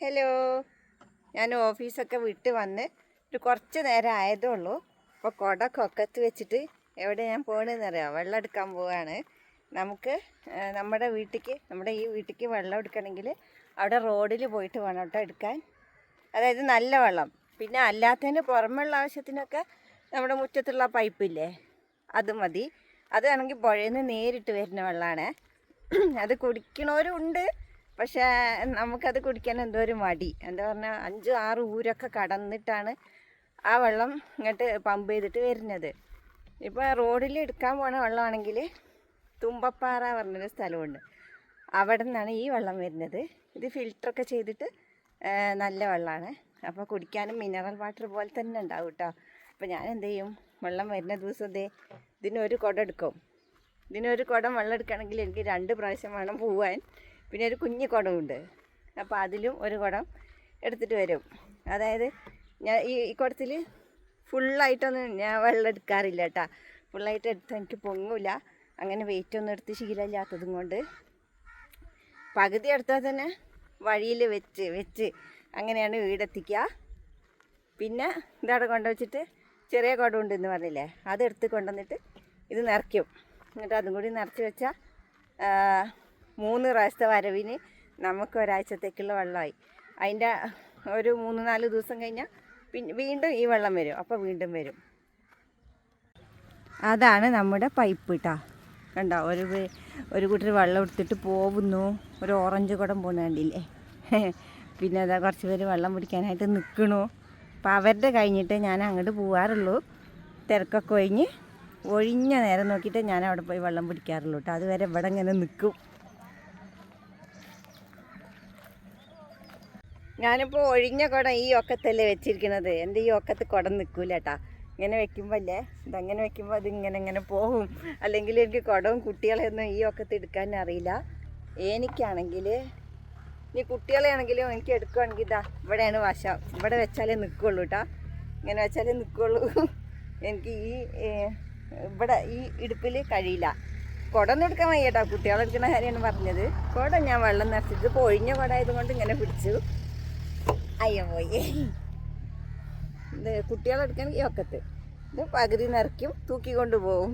Hello. ഞാൻ ഓഫീസൊക്കെ വിട്ട് വന്ന് ഒരു കുറച്ച് നേരം ആയതേ ഉള്ളൂ. അപ്പോൾ കുട കൊക്കത്ത് വെച്ചിട്ട് എവിടെ ഞാൻ പോകണമെന്ന് അറിയാം വെള്ളം എടുക്കാൻ പോവുകയാണ് നമുക്ക് നമ്മുടെ വീട്ടിലേക്ക് നമ്മുടെ ഈ വീട്ടിലേക്ക് വെള്ളം എടുക്കണമെങ്കിൽ അവിടെ റോഡിൽ പോയിട്ട് വേണം കേട്ടോ എടുക്കാൻ. അതായത് നല്ല വെള്ളം. പിന്നെ അല്ലാത്തതിന് പുറമെയുള്ള ആവശ്യത്തിനൊക്കെ നമ്മുടെ മുറ്റത്തുള്ള പൈപ്പില്ലേ അത് മതി. അതാണെങ്കിൽ പുഴയിൽ നിന്ന് നേരിട്ട് വരുന്ന വെള്ളമാണ് അത് കുടിക്കണവരും ഉണ്ട് പക്ഷേ നമുക്കത് കുടിക്കാൻ എന്തോ ഒരു മടി. എന്താ പറഞ്ഞാൽ അഞ്ച് ആറ് ഊരൊക്കെ കടന്നിട്ടാണ് ആ വെള്ളം ഇങ്ങോട്ട് പമ്പ് ചെയ്തിട്ട് വരുന്നത്. ഇപ്പോൾ റോഡിൽ എടുക്കാൻ പോണ വെള്ളമാണെങ്കിൽ തുമ്പപ്പാറ പറഞ്ഞൊരു സ്ഥലമുണ്ട്. അവിടെ നിന്നാണ് ഈ വെള്ളം വരുന്നത്. ഇത് ഫിൽറ്ററൊക്കെ ചെയ്തിട്ട് നല്ല വെള്ളമാണ് അപ്പോൾ കുടിക്കാനും മിനറൽ വാട്ടർ പോലെ തന്നെ ഉണ്ടാവും കേട്ടോ അപ്പോൾ ഞാൻ എന്ത് ചെയ്യും? വെള്ളം വരുന്ന ദിവസം ദേ ഇതിനൊരു കുടം എടുക്കും. ഇതിനൊരു കുടം വെള്ളം എടുക്കുകയാണെങ്കിൽ എനിക്ക് രണ്ട് പ്രാവശ്യം വേണം പോവാൻ. പിന്നെ ഒരു കുഞ്ഞു കുടമുണ്ട്. അപ്പോൾ അതിലും ഒരു കുടം എടുത്തിട്ട് വരും. അതായത് ഞാൻ ഈ ഈ കുടത്തിൽ ഫുള്ളായിട്ടൊന്നും ഞാൻ വെള്ളം എടുക്കാറില്ല കേട്ടോ. ഫുള്ളായിട്ട് എടുത്ത് എനിക്ക് പൊങ്ങൂല. അങ്ങനെ വെയിറ്റ് ഒന്നും എടുത്ത് ശീലമില്ലാത്തതും കൊണ്ട് പകുതി എടുത്താൽ തന്നെ വഴിയിൽ വെച്ച് വെച്ച് അങ്ങനെയാണ് വീടെത്തിക്കുക. പിന്നെ ഇതവിടെ കൊണ്ടുവച്ചിട്ട് ചെറിയ കുടം എന്ന് പറഞ്ഞില്ലേ അതെടുത്ത് കൊണ്ടുവന്നിട്ട് ഇത് നിറയ്ക്കും. എന്നിട്ട് അതും കൂടി നിറച്ച് വെച്ചാൽ മൂന്ന് പ്രാവശ്യത്തെ വരവിന് നമുക്ക് ഒരാഴ്ചത്തേക്കുള്ള വെള്ളമായി. അതിന്റെ ഒരു മൂന്ന് നാല് ദിവസം കഴിഞ്ഞാൽ പിന്നെ വീണ്ടും ഈ വെള്ളം വരും. അപ്പോൾ വീണ്ടും വരും. അതാണ് നമ്മുടെ പൈപ്പ് കേട്ടോ കണ്ടോ? ഒരു ഒരു കൂട്ടർ വെള്ളം എടുത്തിട്ട് പോകുന്നു. ഒരു ഓറഞ്ച് കുടം പോകുന്ന കണ്ടില്ലേ? പിന്നെ അതാ കുറച്ച് പേര് വെള്ളം പിടിക്കാനായിട്ട് നിൽക്കണു അപ്പോൾ അവരുടെ കഴിഞ്ഞിട്ട് ഞാൻ അങ്ങോട്ട് പോകാറുള്ളൂ തിരക്കൊക്കെ ഒഴിഞ്ഞ് ഒഴിഞ്ഞ നേരം നോക്കിയിട്ട് ഞാൻ അവിടെ പോയി വെള്ളം പിടിക്കാറുള്ളൂ കേട്ടോ അതുവരെ ഇവിടെ ഇങ്ങനെ നിൽക്കും ഞാനിപ്പോൾ ഒഴിഞ്ഞ കുടം ഈ ഒക്കത്തല്ലേ വെച്ചിരിക്കുന്നത് എന്റെ ഈ ഒക്കത്ത് കുടം നിൽക്കൂല ഇങ്ങനെ വെക്കുമ്പോൾ അല്ലേ ഇതങ്ങനെ വെക്കുമ്പോൾ അത് ഇങ്ങനെ പോകും അല്ലെങ്കിൽ എനിക്ക് കുടവും കുട്ടികളെയൊന്നും ഈ ഒക്കത്ത് എടുക്കാൻ അറിയില്ല. എനിക്കാണെങ്കിൽ ഇനി കുട്ടികളെ ആണെങ്കിലും എനിക്ക് എടുക്കുവാണെങ്കിൽ ഇതാ ഇവിടെയാണ് വശം. ഇവിടെ വെച്ചാലേ നിൽക്കുള്ളൂ കേട്ടോ ഇങ്ങനെ വെച്ചാലേ നിൽക്കുള്ളൂ എനിക്ക് ഈ ഇവിടെ ഈ ഇടുപ്പിൽ കഴിയില്ല. കുടം എടുക്കാൻ വയ്യ കേട്ടോ കുട്ടികളെടുക്കുന്ന കാര്യമാണ് പറഞ്ഞത്. കുടം ഞാൻ വെള്ളം നിറച്ചിട്ട് ഇപ്പോൾ ഒഴിഞ്ഞ കുടമായതുകൊണ്ട് ഇങ്ങനെ പിടിച്ചു. അയ്യ പോയി. ഇത് കുട്ടികളെടുക്കണമെങ്കിൽ ഒക്കത്ത്. ഇത് പകുതി നിറയ്ക്കും തൂക്കി കൊണ്ടുപോകും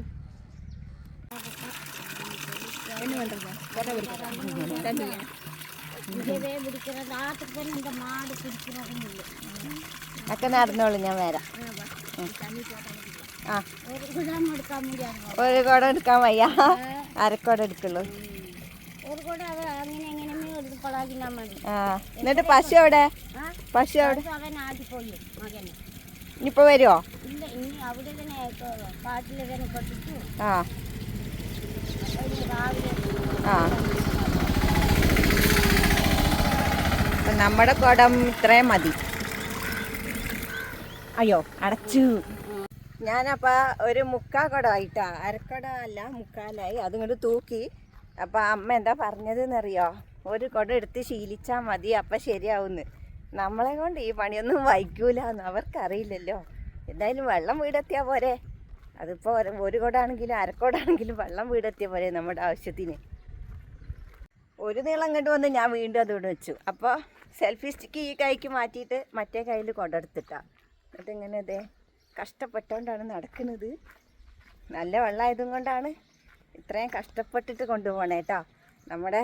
ഒക്കെ നടന്നോളൂ ഞാൻ വരാം. ആ ഒരു കുടം എടുക്കാൻ വയ്യ. അരക്കോടെ എടുക്കുള്ളൂ. എന്നിട്ട് പശു എവിടെ? പശു എവിടെ? ഇനിയിപ്പോ വരുമോ കൊട്ടിട്ടു ആ. ആ. നമ്മുടെ കുടം ഇത്രയും മതി. അയ്യോ അടച്ചു. ഞാനപ്പോൾ ഒരു മുക്കാ കുടമായിട്ടാ അരക്കട അല്ല മുക്കാലായി. അതും കൊണ്ട് തൂക്കി അപ്പോൾ അമ്മ എന്താ പറഞ്ഞതെന്നറിയോ? ഒരു കുടം എടുത്ത് ശീലിച്ചാൽ മതി അപ്പം ശരിയാവുന്ന്. നമ്മളെ കൊണ്ട് ഈ പണിയൊന്നും വൈക്കൂല എന്ന് അവർക്കറിയില്ലല്ലോ. എന്തായാലും വെള്ളം വീടെത്തിയാൽ പോരെ. അതിപ്പോൾ ഒരു കുടാണെങ്കിലും അരക്കോടാണെങ്കിലും വെള്ളം വീടെത്തിയ പോരെ നമ്മുടെ ആവശ്യത്തിന്. ഒരു നീളം കണ്ടു വന്ന് ഞാൻ വീണ്ടും അതോട് വെച്ചു. അപ്പോൾ സെൽഫി സ്റ്റിക്ക് ഈ കൈക്ക് മാറ്റിയിട്ട് മറ്റേ കയ്യിൽ കൊണ്ടെടുത്തിട്ടാ എന്നിട്ട് ഇങ്ങനെ അതെ കഷ്ടപ്പെട്ടുകൊണ്ടാണ് നടക്കുന്നത്. നല്ല വെള്ളമായതും കൊണ്ടാണ്. ഇത്രയും കഷ്ടപ്പെട്ടിട്ട് കൊണ്ടുപോകണേ കേട്ടോ നമ്മുടെ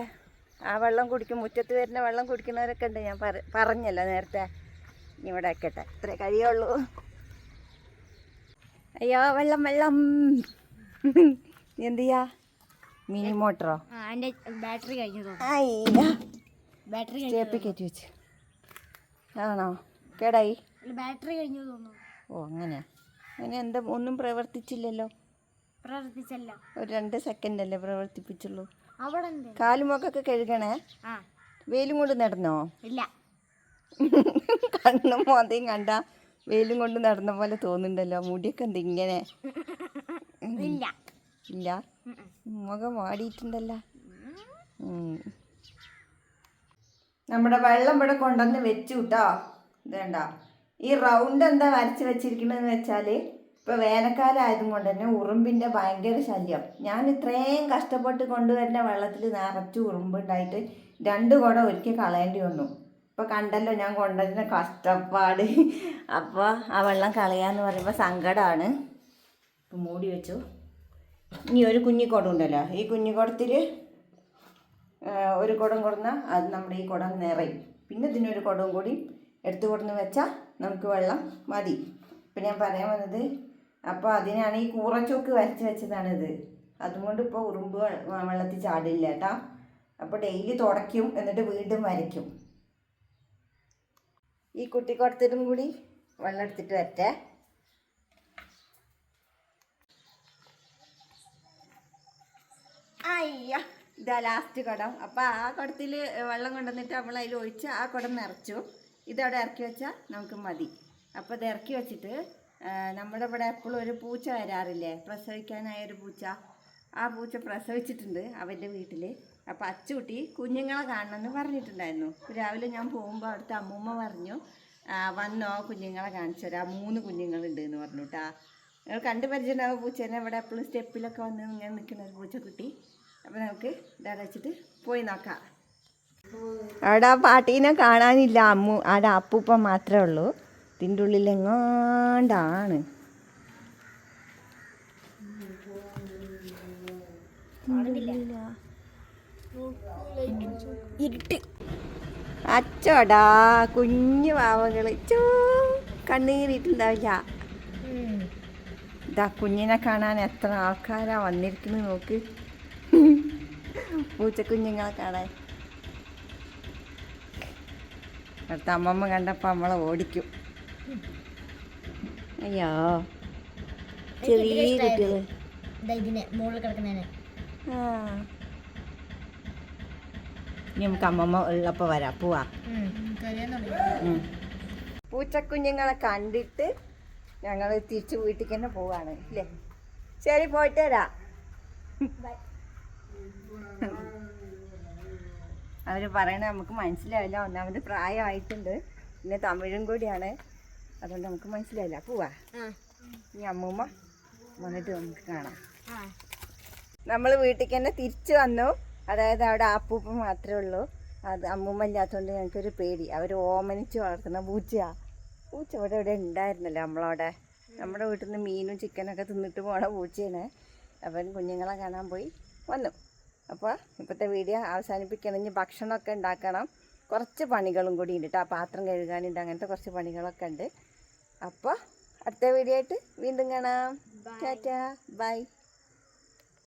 ആ വെള്ളം കുടിക്കും മുറ്റത്ത് വരുന്ന വെള്ളം കുടിക്കുന്നവരൊക്കെ ഉണ്ട്. ഞാൻ പറ പറഞ്ഞല്ലോ നേരത്തെ. ഇനി ഇവിടെ വെക്കട്ടെ. ഇത്രേ കഴിയുള്ളൂ. അയ്യോ വെള്ളം വെള്ളം. എന്ത് ചെയ്യാ? മിനി മോട്ടറോ? ബാറ്ററി അയ്യ ബാറ്ററി കയറ്റി വെച്ച്. ആണോ? കേടായി. ബാറ്ററി കഴിഞ്ഞു തോന്നുന്നു. ഓ അങ്ങനെയാ. അങ്ങനെ എന്താ ഒന്നും പ്രവർത്തിച്ചില്ലല്ലോ. പ്രവർത്തിച്ചല്ല. ഒരു രണ്ട് സെക്കൻഡ് അല്ലേ പ്രവർത്തിപ്പിച്ചുള്ളൂ. അവിടെ കാലുമൊക്കൊക്കെ കഴുകണേ? വെയിലും കൊണ്ട് നടന്നോ? ഇല്ല. കണ്ണും മോന്തയും കണ്ട വെയിലും കൊണ്ട് നടന്ന പോലെ തോന്നുന്നുണ്ടല്ലോ. മുടിയൊക്കെ എന്ത് ഇങ്ങനെ? ഇല്ല. ഇല്ല? മുഖം വാടിയിട്ടുണ്ടല്ലോ. നമ്മുടെ വെള്ളം ഇവിടെ കൊണ്ടുവന്ന് വെച്ചു കേട്ടോ ഇതേണ്ട. ഈ റൗണ്ട് എന്താ വരച്ച് വെച്ചിരിക്കണമെന്ന് വെച്ചാൽ ഇപ്പോൾ വേനൽക്കാലം ആയതുകൊണ്ട് തന്നെ ഉറുമ്പിന്റെ ഭയങ്കര ശല്യം. ഞാൻ ഇത്രയും കഷ്ടപ്പെട്ട് കൊണ്ടുവരുന്ന വെള്ളത്തിൽ നിറച്ച് ഉറുമ്പുണ്ടായിട്ട് രണ്ട് കുടം ഒരിക്കൽ കളയേണ്ടി വന്നു. ഇപ്പോൾ കണ്ടല്ലോ ഞാൻ കൊണ്ടുവരുന്ന കഷ്ടപ്പാട്. അപ്പോൾ ആ വെള്ളം കളയാന്ന് പറയുമ്പോൾ സങ്കടമാണ് ഇപ്പം മൂടി വെച്ചു. ഇനി ഒരു കുഞ്ഞിക്കുടം ഉണ്ടല്ലോ. ഈ കുഞ്ഞിക്കുടത്തിൽ ഒരു കുടം കൊടുന്നാൽ അത് നമ്മുടെ ഈ കുടം നിറയും. പിന്നെ ഇതിനൊരു കുടം കൂടി എടുത്തു കൊടുന്ന് വെച്ചാൽ നമുക്ക് വെള്ളം മതി. ഇപ്പം ഞാൻ പറയാൻ വന്നത് അപ്പോൾ അതിനാണ് ഈ കൂറച്ചോക്ക് വരച്ച് വെച്ചതാണിത്. അതുകൊണ്ട് ഇപ്പോൾ ഉറുമ്പ് വെള്ളത്തിൽ ചാടില്ല കേട്ടോ. അപ്പോൾ ഡെയിലി തുടയ്ക്കും എന്നിട്ട് വീണ്ടും വരയ്ക്കും. ഈ കുട്ടി കുട്ടിക്കുടത്തിലും കൂടി വെള്ളം എടുത്തിട്ട് വരട്ടെ. അയ്യ ഇതാ ലാസ്റ്റ് കുടം. അപ്പോൾ ആ കുടത്തിൽ വെള്ളം കൊണ്ടുവന്നിട്ട് നമ്മൾ അതിൽ ഒഴിച്ച് ആ കുടം നിറച്ചു. ഇതവിടെ ഇറക്കി വെച്ചാൽ നമുക്ക് മതി. അപ്പോൾ ഇത് ഇറക്കി വെച്ചിട്ട് നമ്മുടെ ഇവിടെ എപ്പോഴും ഒരു പൂച്ച വരാറില്ലേ? പ്രസവിക്കാനായ ഒരു പൂച്ച. ആ പൂച്ച പ്രസവിച്ചിട്ടുണ്ട് അവന്റെ വീട്ടിൽ അപ്പോൾ അച്ചുകുട്ടി കുഞ്ഞുങ്ങളെ കാണണമെന്ന് പറഞ്ഞിട്ടുണ്ടായിരുന്നു. രാവിലെ ഞാൻ പോകുമ്പോൾ അവിടുത്തെ അമ്മൂമ്മ പറഞ്ഞു വന്നോ കുഞ്ഞുങ്ങളെ കാണിച്ചു തരാം. മൂന്ന് കുഞ്ഞുങ്ങളുണ്ട് എന്ന് പറഞ്ഞു കേട്ടാ നിങ്ങൾ കണ്ടു പരിചയമുണ്ടാവും പൂച്ചേനെ? ഇവിടെ എപ്പോഴും സ്റ്റെപ്പിലൊക്കെ വന്ന് ഇങ്ങനെ നിൽക്കുന്ന ഒരു പൂച്ചക്കുട്ടി. അപ്പോൾ നമുക്ക് ഇതാ വെച്ചിട്ട് പോയി നോക്കാം. അവിടെ ആ പാട്ടീനെ കാണാനില്ല. അമ്മു അവിടെ അപ്പൂപ്പ മാത്രമേ ഉള്ളൂ. ഇതിന്റെ ഉള്ളിലെങ്ങാണ്ടാണ്? ഇരുട്ട്. അച്ചോടാ കുഞ്ഞു പാവകൾ ചോ കണ്ണീരിട്ടുണ്ടാവില്ല. ഇതാ കുഞ്ഞിനെ കാണാൻ എത്ര ആൾക്കാരാ വന്നിരിക്കുന്നത് നോക്ക്. പൂച്ചക്കുഞ്ഞുങ്ങളെ കാണാൻ. അടുത്ത അമ്മമ്മ കണ്ടപ്പോൾ നമ്മളെ ഓടിക്കും. അയ്യോ. ചെറിയ കുട്ടികൾ. ഇതിന് മുകളിൽ കിടക്കുന്നതിന്. ഇനി നമുക്ക് അമ്മമ്മ ഉള്ളപ്പോൾ വരാം. പോവാ. പൂച്ചക്കുഞ്ഞുങ്ങളെ കണ്ടിട്ട് ഞങ്ങൾ തിരിച്ചു വീട്ടിൽ തന്നെ പോവാണ് ഇല്ലേ? ശരി പോയിട്ട് വരാം. അവർ പറയണത് നമുക്ക് മനസ്സിലാവില്ല ഒന്നാമത് പ്രായമായിട്ടുണ്ട്. പിന്നെ തമിഴും കൂടിയാണ്. അതുകൊണ്ട് നമുക്ക് മനസ്സിലായില്ല. പോവാ. ഇനി അമ്മൂമ്മ വന്നിട്ട് നമുക്ക് കാണാം. നമ്മൾ വീട്ടിൽ തന്നെ തിരിച്ചു വന്നു. അതായത് അവിടെ ആപ്പൂപ്പ മാത്രമേ ഉള്ളൂ. അത് അമ്മൂമ്മ ഇല്ലാത്തതുകൊണ്ട് ഞങ്ങൾക്കൊരു പേടി. അവർ ഓമനിച്ച് വളർത്തുന്ന പൂച്ചയാ. പൂച്ച അവിടെ ഇവിടെ ഉണ്ടായിരുന്നല്ലോ നമ്മളവിടെ. നമ്മുടെ വീട്ടിൽ നിന്ന് മീനും ചിക്കനൊക്കെ തിന്നിട്ട് പോണ പൂച്ചയാണ്. അവൻ കുഞ്ഞുങ്ങളെ കാണാൻ പോയി വന്നു. അപ്പോൾ ഇപ്പോഴത്തെ വീഡിയോ അവസാനിപ്പിക്കണം. ഇനി ഭക്ഷണമൊക്കെ ഉണ്ടാക്കണം. കുറച്ച് പണികളും കൂടി ഉണ്ട് കേട്ടോ പാത്രം കഴുകാനുണ്ട്. അങ്ങനത്തെ കുറച്ച് പണികളൊക്കെ ഉണ്ട്. അപ്പോൾ അടുത്ത വീഡിയോ ആയിട്ട് വീണ്ടും കാണാം. Tata bye